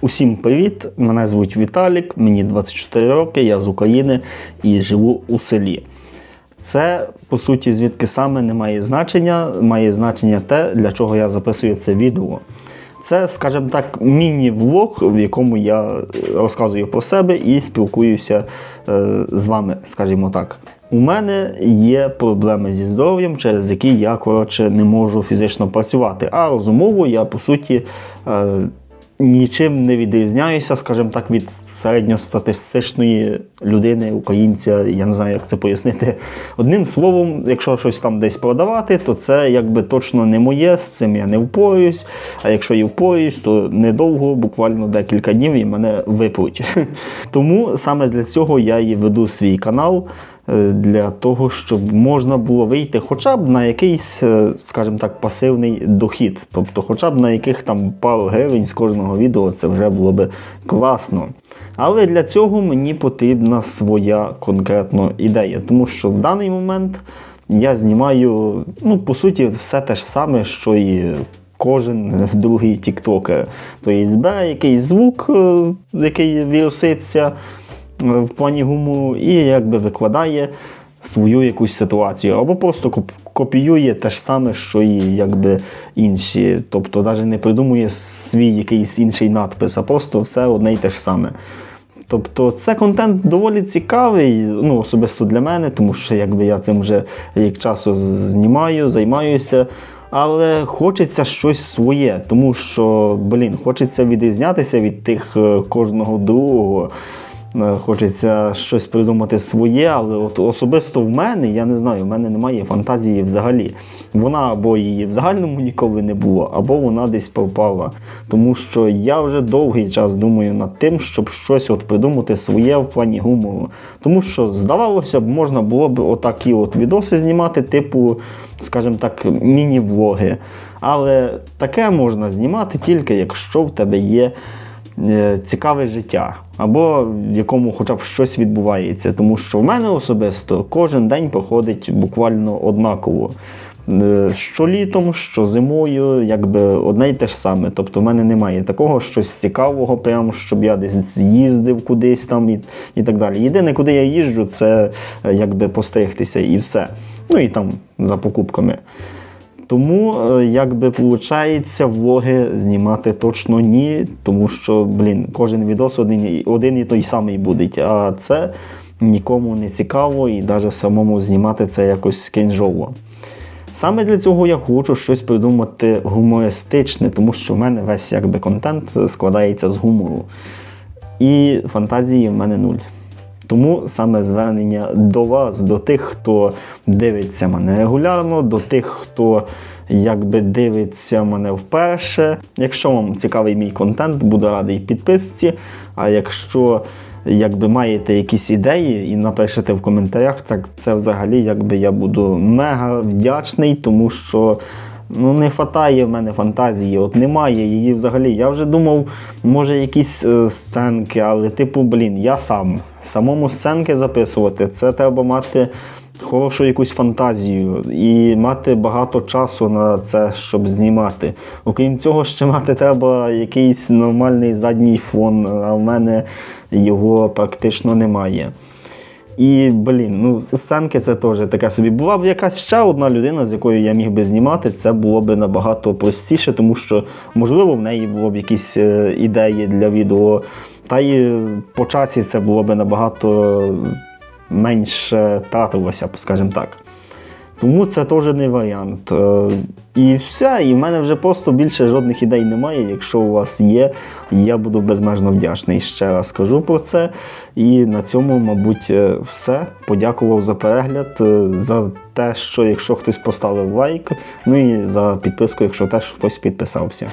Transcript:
Усім привіт! Мене звуть Віталік, мені 24 роки, я з України і живу у селі. Це, по суті, звідки саме не має значення. Має значення те, для чого я записую це відео. Це, скажімо так, міні-влог, в якому я розказую про себе і спілкуюся е, з вами, скажімо так. У мене є проблеми зі здоров'ям, через які я коротше не можу фізично працювати. А розумово я по суті е, нічим не відрізняюся, скажімо так, від середньостатистичної людини, українця. Я не знаю, як це пояснити. Одним словом, якщо щось там десь продавати, то це якби точно не моє, з цим я не впораюсь. А якщо і впораюсь, то недовго, буквально декілька днів і мене випруть. Тому саме для цього я і веду свій канал. Е, Для того, щоб можна було вийти хоча б на якийсь, е, скажімо так, пасивний дохід. Тобто, хоча б на яких там пару гривень з кожного відео це вже було би класно. Але для цього мені потрібна своя конкретна ідея, тому що в даний момент я знімаю, ну, по суті, все те ж саме, що і кожен другий тіктокер. Тобто збере якийсь звук, е, який віруситься в плані гумору, і якби викладає свою якусь ситуацію, або просто копіює те ж саме, що і якби інші. Тобто навіть не придумує свій якийсь інший надпис, а просто все одне й те ж саме. Тобто це контент доволі цікавий, ну особисто для мене, тому що якби я цим вже рік часу знімаю, займаюся. Але хочеться щось своє, тому що, блін, хочеться відрізнятися від тих е, кожного другого. Е, Хочеться щось придумати своє, але от особисто в мене, я не знаю, в мене немає фантазії взагалі. Вона або її в загальному ніколи не було, або вона десь пропала. Тому що я вже довгий час думаю над тим, щоб щось от придумати своє в плані гумору. Тому що, здавалося б, можна було б отакі от відоси знімати, типу, скажімо так, міні-влоги. Але таке можна знімати тільки якщо в тебе є е, цікаве життя, або в якому хоча б щось відбувається. Тому що в мене особисто кожен день проходить буквально однаково. Е, Що літом, що зимою, якби одне й те ж саме. Тобто в мене немає такого щось цікавого, прямо, щоб я десь з'їздив кудись там і, і так далі. Єдине, куди я їжджу, це е, якби постригтися і все. Ну і там за покупками. Тому, е, якби виходить, влоги знімати точно ні, тому що, блін, кожен відос один, один і той самий буде. А це нікому не цікаво і навіть самому знімати це якось крінжово. Саме для цього я хочу щось придумати гумористичне, тому що в мене весь якби контент складається з гумору. І фантазії в мене нуль. Тому саме звернення до вас, до тих, хто дивиться мене регулярно, до тих, хто якби дивиться мене вперше. Якщо вам цікавий мій контент, буду радий підписці. А якщо якби маєте якісь ідеї і напишете в коментарях, так це взагалі якби я буду мега вдячний, тому що. Ну, не вистачає в мене фантазії, от немає її взагалі. Я вже думав, може якісь е, сценки, але типу, блін, я сам. Самому сценки записувати, це треба мати хорошу якусь фантазію і мати багато часу на це, щоб знімати. Окрім цього, ще мати треба якийсь нормальний задній фон, а в мене його практично немає. І, блін, ну, сценки це теж таке собі. Була б якась ще одна людина, з якою я міг би знімати, це було б набагато простіше, тому що, можливо, в неї було б якісь е, ідеї для відео. Та й по часі це було б набагато менше тратилося, скажімо так. Тому це теж не варіант. Е, І все, і в мене вже просто більше жодних ідей немає. Якщо у вас є, я буду безмежно вдячний. Ще раз скажу про це. І на цьому, мабуть, е, все. Подякував за перегляд, е, за те, що якщо хтось поставив лайк, ну і за підписку, якщо теж хтось підписався.